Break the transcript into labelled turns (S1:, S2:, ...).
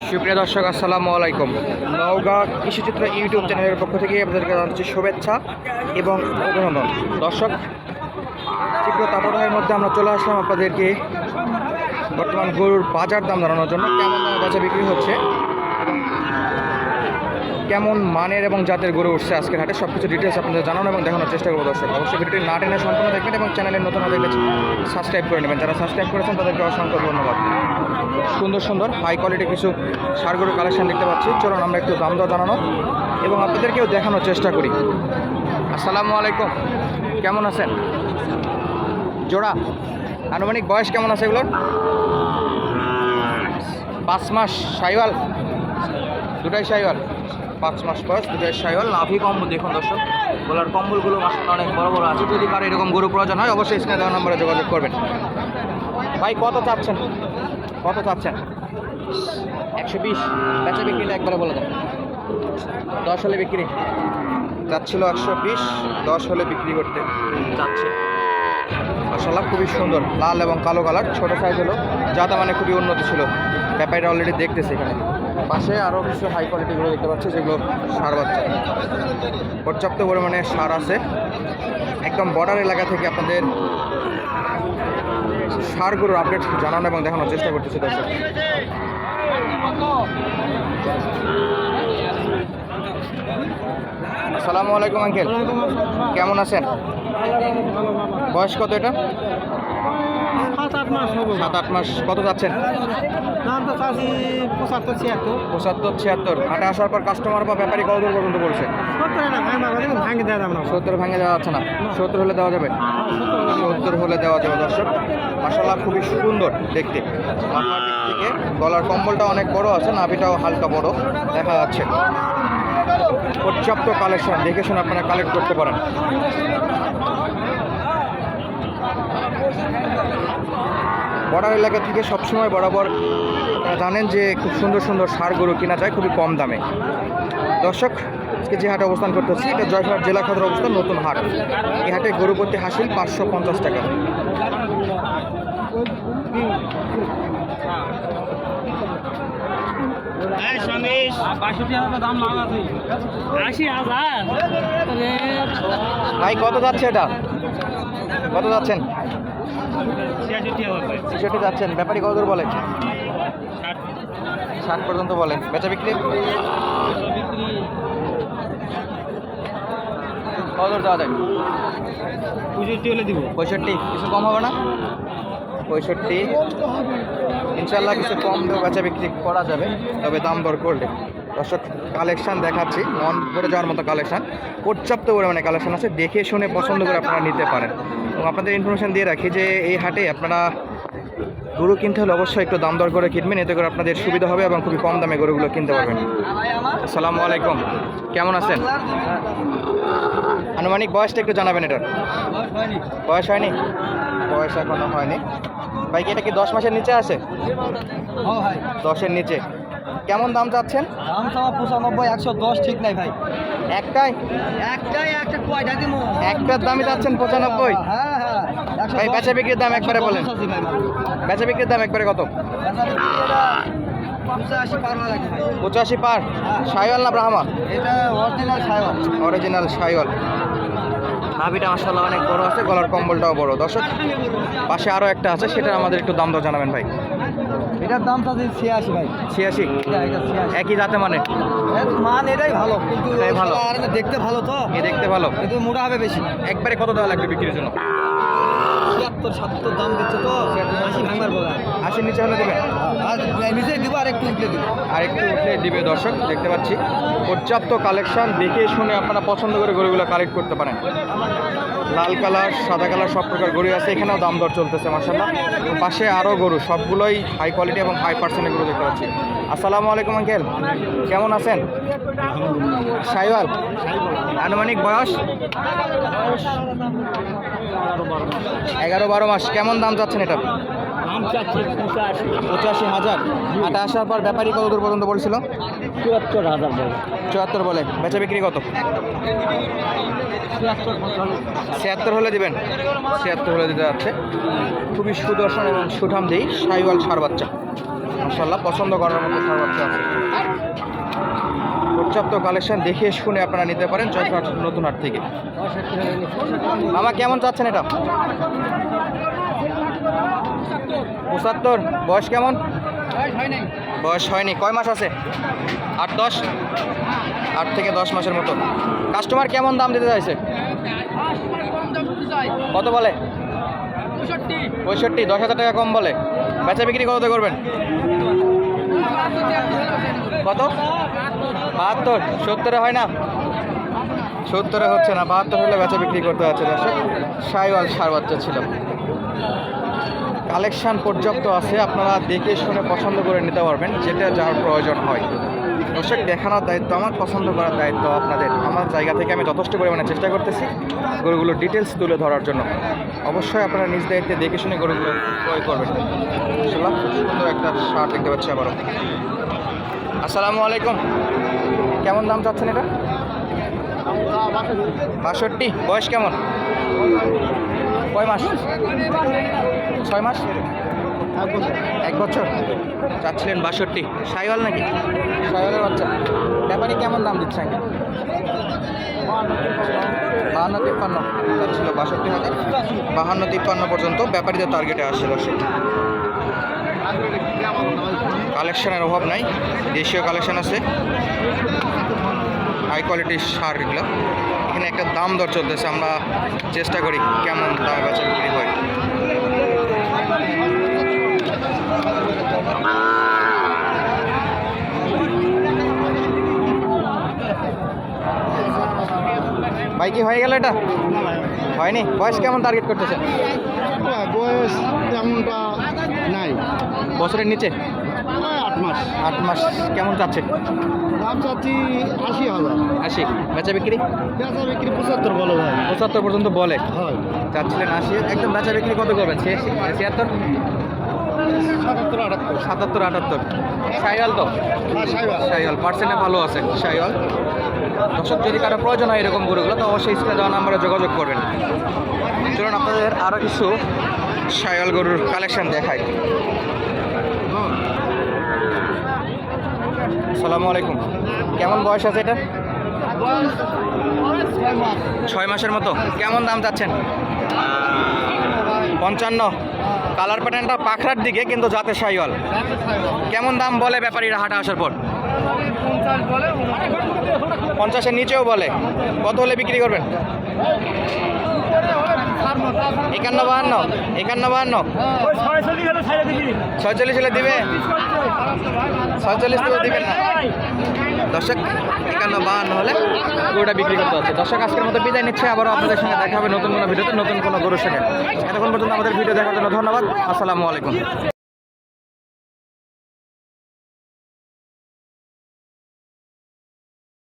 S1: সুপ্রিয় দর্শক, আসসালামু আলাইকুম। নওগাঁ কৃষিচিত্র ইউটিউব চ্যানেলের পক্ষ থেকে আপনাদেরকে জানাচ্ছি শুভেচ্ছা এবং অভিনন্দন। দর্শক, তীব্র তাপদাহের মধ্যে আমরা চলে আসলাম আপনাদেরকে বর্তমান গরুর বাজার দাম জানানোর জন্য। কেমন দামে বেচা বিক্রি হচ্ছে? কেমন মানের এবং জাতের গরু উঠছে আজকের হাটে? সব কিছু ডিটেলস আপনাদের জানানো এবং দেখানোর চেষ্টা করব দর্শক। অবশ্যই ভিডিওটি না টেনে সম্পূর্ণ দেখবেন এবং চ্যানেলের নতুন হলে সাবস্ক্রাইব করে নেবেন। যারা সাবস্ক্রাইব করেছেন তাদেরকে অসংখ্য ধন্যবাদ। সুন্দর সুন্দর হাই কোয়ালিটি কিছু সারগরু কালেকশন দেখতে পাচ্ছি। চলুন আমরা একটু দাম দর জানানো এবং আপনাদেরকেও দেখানোর চেষ্টা করি। আসসালামু আলাইকুম। কেমন আছেন? জোড়া, আনুমানিক বয়স কেমন আছে এগুলোর? পাঁচ মাস সাইওয়াল। দুটাই সাইওয়াল। পাঁচ মাস বয়স, দুটাই সাইওয়াল। নাভি কম্বল দেখুন দর্শক। গোলার কম্বলগুলো মাসাল অনেক বড় বড় আছে। যদি কারও এরকম গরু প্রয়োজন হয়, অবশ্যই দেওয়া নম্বরে যোগাযোগ করবেন। ভাই, কত চাচ্ছেন? কত চাচ্ছেন? একশো বিশ। বেচা বিক্রিটা একবারে বলে দেন দশ হলে বিক্রি। যাচ্ছিল একশো বিশ দশ হলে বিক্রি করতে। যাচ্ছে মাসাল্লাহ খুবই সুন্দর। লাল এবং কালো কালার ছোট সাইজ হলো। যাতে মানে খুবই উন্নত ছিল। ব্যাপারটা অলরেডি দেখতেছে এখানে। পাশে আরও কিছু হাই কোয়ালিটিগুলো দেখতে পাচ্ছি যেগুলো সার বাচ্চা। পর্যাপ্ত পরিমাণে সার আছে। একদম বর্ডার এলাকা থেকে আপনাদের সারগুলোর আপডেট জানানো এবং দেখানোর চেষ্টা করতেছি দর্শক আসসালামু আলাইকুম আঙ্কেল। কেমন আছেন? বয়স কত এটা?
S2: সাত আট মাস হব
S1: সাত আট মাস কত যাচ্ছেন?
S2: দাম তো চাষি পঁচাত্তর ছিয়াত্তর।
S1: পঁচাত্তর ছিয়াত্তর। হাটে আসার পর কাস্টমার বা ব্যাপারী কত দূর পর্যন্ত বলছে?
S2: ভাঙ না।
S1: সত্তর ভেঙে দেওয়া যাচ্ছে না। সত্তর হলে দেওয়া যাবে? সত্তর হলে দেওয়া যাবে দর্শক। মাসাল্লাহ খুবই সুন্দর দেখতে। মাথার দিক থেকে গলার কম্বলটা অনেক বড় আছে নাভিটাও হালকা বড় দেখা যাচ্ছে। পর্যাপ্ত কালেকশন দেখে শুনে আপনারা কালেক্ট করতে পারেন। বর্ডার এলাকা থেকে সবসময় বরাবর আপনারা জানেন যে খুব সুন্দর সুন্দর সার গরু কেনা যায় খুবই কম দামে। দর্শক আজকে যে হাটে অবস্থান করতেছি এটা জয়পুরহাট জেলা খাতের অবস্থান নতুন হাট। এই হাটে গরু প্রতি হাসিল পাঁচশো পঞ্চাশ টাকা। ভাই কত যাচ্ছে এটা? কত যাচ্ছেন? ছেষট্টি যাচ্ছেন। ব্যাপারী কত দূর বলে ষাট পর্যন্ত বলেন। বেচা বিক্রি? কত দূর দেওয়া যায়?
S2: পঁয়ষট্টি হলে দিব।
S1: পঁয়ষট্টি। কিছু কম হবে না? পঁয়ষট্টি। ইনশাল্লাহ কিছু কম দেওয়া বেচা বিক্রি করা যাবে তবে দাম দর করলে। দর্শক কালেকশান দেখাচ্ছি। মন পড়ে যাওয়ার মতো কালেকশান পর্যাপ্ত পরিমাণে কালেকশান আছে। দেখে শুনে পছন্দ করে আপনারা নিতে পারেন। এবং আপনাদের ইনফরমেশন দিয়ে রাখি যে এই হাটে আপনারা গরু কিনতে হলে অবশ্যই একটু দাম দর করে কিনবেন। এতে করে আপনাদের সুবিধা হবে এবং খুবই কম দামে গরুগুলো কিনতে পারবেন। আসসালামু আলাইকুম। কেমন আছেন? আনুমানিক বয়সটা একটু জানাবেন এটার। বয়স হয়নি? বয়স এখনও হয়নি। ভাই কি এটা কি দশ মাসের নিচে আছে?
S2: ভাই।
S1: দশের নিচে। কেমন দাম চাচ্ছেন?
S2: দাম তো পঁচানব্বই একশো দশ ঠিক নাই ভাই।
S1: একটাই?
S2: একটাই একটা কয়টা দিব
S1: একটার দামই চাচ্ছেন পঁচানব্বই?
S2: হ্যাঁ হ্যাঁ
S1: ভাই বেচা বিক্রির দাম একবারে বলেন। বেচা বিক্রির দাম একবারে কত?
S2: পঁচাশি পার
S1: পার? সাইওয়াল না ব্রাহ্মা
S2: এটা অরিজিনাল সাইওয়াল।
S1: অরিজিনাল সাইওয়াল। নাভিটা মাসাল্লাহ অনেক বড় আছে গলার কম্বলটাও বড়। দর্শক পাশে আরও একটা আছে সেটা আমাদের একটু দাম দর জানাবেন ভাই।
S2: এটার দাম তাহলে ছিয়াশি ভাই।
S1: ছিয়াশি? একই জাতে মানে?
S2: মান এটাই ভালো কিন্তু
S1: ভালো।
S2: দেখতে ভালো তো।
S1: দেখতে ভালো।
S2: কিন্তু মোটা হবে বেশি।
S1: একবারে কত দেওয়া লাগবে বিক্রির জন্য?
S2: সাতাত্তর দাম দিচ্ছে তো আশি বলা।
S1: আশির নিচে হলে
S2: আর নিজে দিব আর একটু উঠলে দিব।
S1: আর একটু উঠলে দিবে দর্শক দেখতে পাচ্ছি। পর্যাপ্ত কালেকশন দেখে শুনে আপনারা পছন্দ করে গরুগুলো কালেক্ট করতে পারেন। লাল কালার সাদা কালার সব প্রকার গরু আছে এখানেও দাম দর চলতেছে মাসাল্লাহ পাশে আরও গরু সবগুলোই হাই কোয়ালিটি এবং হাই পার্সেন্টের গরু দেখতে পাচ্ছি। আসসালামু আলাইকুম আঙ্কেল কেমন আছেন? সাইওয়াল। আনুমানিক বয়স? এগারো বারো মাস। কেমন দাম যাচ্ছেন এটা?
S2: পঁচাশি।
S1: হাজার। হাটে আসার পর ব্যাপারী কত দূর পর্যন্ত বলছিল?
S2: চুয়াত্তর হাজার
S1: চুয়াত্তর বলে। বেচা বিক্রি কত? ছিয়াত্তর হলে দিবেন। ছিয়াত্তর হলে দিতে যাচ্ছে। খুবই সুদর্শন এবং সুঠাম দেই সাইওয়াল সার বাচ্চা। মাসাল্লাহ পছন্দ করার মতো সার বাচ্চা আছে। পর্যাপ্ত কালেকশন দেখে শুনে আপনারা নিতে পারেন জয়পুরহাট নতুন হাট থেকে। মামা, কেমন চাচ্ছেন এটা? পঁচাত্তর। বয়স কেমন? বয়স হয়নি। কয় মাস আছে? আট, দশ? আট থেকে দশ মাসের মতো। কাস্টমার কেমন দাম দিতে চাইছে? কত বলে? পঁয়ষট্টি। দশ হাজার টাকা কম বলে। বেচা বিক্রি কততে করবেন? কত? বাহাত্তর। সত্তরে হয় না? সত্তরে হচ্ছে না, বাহাত্তর হলে বেচা বিক্রি করতে হচ্ছে দর্শক। সাইওয়াল সার ছিল। কালেকশান পর্যাপ্ত আছে, আপনারা দেখে শুনে পছন্দ করে নিতে পারবেন, যেটা যার প্রয়োজন হয়। দর্শক, দেখানোর দায়িত্ব, আমার পছন্দ করার দায়িত্ব আপনাদের। আমার জায়গা থেকে আমি যথেষ্ট পরিমাণে চেষ্টা করতেছি গরুগুলোর ডিটেলস তুলে ধরার জন্য। অবশ্যই আপনারা নিজ দায়িত্বে দেখে শুনে গরুগুলো ক্রয় করবেন। সুন্দর একটা শার্ট দেখতে পাচ্ছি আবারও। আসসালামু আলাইকুম। কেমন দাম চাচ্ছেন এটা? বাষট্টি। বয়স কেমন? কয় মাস? ছয় মাস? এক বছর। চাচ্ছিলেন বাষট্টি। সাইওয়াল নাকি? সাইওয়ালের বাচ্চা। ব্যাপারে কেমন দাম দিচ্ছেন? বাহান্ন তিপ্পান্ন। চাচ্ছিল বাষট্টি হাজার। বাহান্ন তিপ্পান্ন পর্যন্ত ব্যাপারীদের টার্গেটে আসছে দর্শক কালেকশনের অভাব নাই। দেশীয় কালেকশন আছে। হাই কোয়ালিটির সার এগুলো। এখানে একটা দাম দর চলতেছে। আমরা চেষ্টা করি কেমন দামে বেচা বিক্রি হয়। ভাই কি হয়ে গেল এটা? হয়নি? বয়স কেমন টার্গেট করতেছে?
S2: বয়স তেমনটা নাই।
S1: বছরের নিচে?
S2: আট মাস।
S1: আট মাস। কেমন যাচ্ছে
S2: দাম চাচ্ছি আশি হাজার।
S1: আশি। বেচা বিক্রি?
S2: বেচা বিক্রি পঁচাত্তর বলো ভাই।
S1: পঁচাত্তর পর্যন্ত বলে।
S2: হয়।
S1: চাচ্ছিলেন আশি। একদম বেচা বিক্রি কত করবেন? ছিয়াশি ছিয়াত্তর?
S2: সাতাত্তর আটাত্তর।
S1: সাতাত্তর আটাত্তর। সাইওয়াল তো?
S2: হ্যাঁ
S1: সাইওয়াল পার্সেন্টে ভালো আছে। সাইওয়াল দর্শক যদি কারও প্রয়োজন হয় এরকম গরুগুলো তো অবশ্যই স্ক্রিনে দেওয়া নাম্বারে যোগাযোগ করবেন। চলুন আপনাদের আরও কিছু সাইওয়াল গরুর কালেকশন দেখাই। আসসালামু আলাইকুম। কেমন বয়স আছে এটা? ছয় মাসের মতো। কেমন দাম চাচ্ছেন? পঞ্চান্ন। কালার প্যাটার্নটা পাখরার দিকে, কিন্তু যাতে সাইওয়াল। কেমন দাম বলে ব্যাপারীরা হাটে আসার পর? পঞ্চাশের নিচেও বলে। কত হলে বিক্রি করবেন? একান্ন বাহান্ন একান্ন বাহান্ন। ছয়চল্লিশ হলে দিবে। ছয়চল্লিশ হলে দিবেন না। দর্শক, একান্ন বাহান্ন হলে গরুটা বিক্রি করতে হচ্ছে। দর্শক, আজকের মতো বিদায় নিচ্ছে। আবারও আপনাদের সঙ্গে দেখা হবে নতুন কোনো ভিডিওতে, নতুন কোনো গরুর সঙ্গে এতক্ষণ পর্যন্ত আমাদের ভিডিও দেখার জন্য ধন্যবাদ। আসসালামু আলাইকুম।